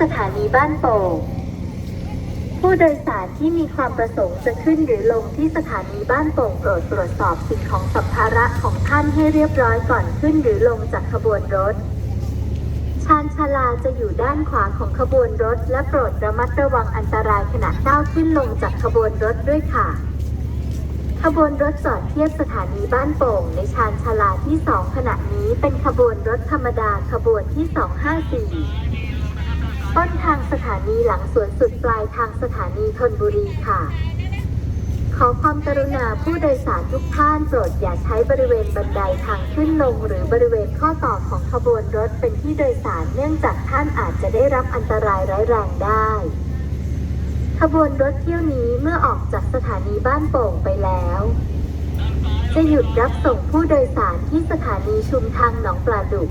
สถานีบ้านโป่งผู้โดยสารที่มีความประสงค์จะขึ้นหรือลงที่สถานีบ้านโป่งโปรดตรวจสอบสิ่งของสัมภาระของท่านให้เรียบร้อยก่อนขึ้นหรือลงจากขบวนรถ ชานชาลาจะอยู่ด้านขวาของขบวนรถ และโปรดระมัดระวังอันตรายขณะก้าวขึ้นลงจากขบวนรถด้วยค่ะขบวนรถจอดเทียบสถานีบ้านโป่งในชานชาลาที่สองขณะนี้เป็นขบวนรถธรรมดาขบวนที่ 254 ต้นทางสถานีหลังสวนสุดปลายทางสถานีธนบุรีค่ะ ขอความกรุณาผู้โดยสารทุกท่านโปรดอย่าใช้บริเวณบันไดทางขึ้นลง หรือบริเวณข้อต่อของขบวนรถเป็นที่โดยสารเนื่องจากท่านอาจจะได้รับอันตรายร้ายแรงได้ขบวนรถเที่ยวนี้เมื่อออกจากสถานีบ้านโป่งไปแล้ว จะหยุดรับส่งผู้โดยสารที่สถานีชุมทางหนองปลาดุก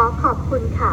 ขอขอบคุณค่ะ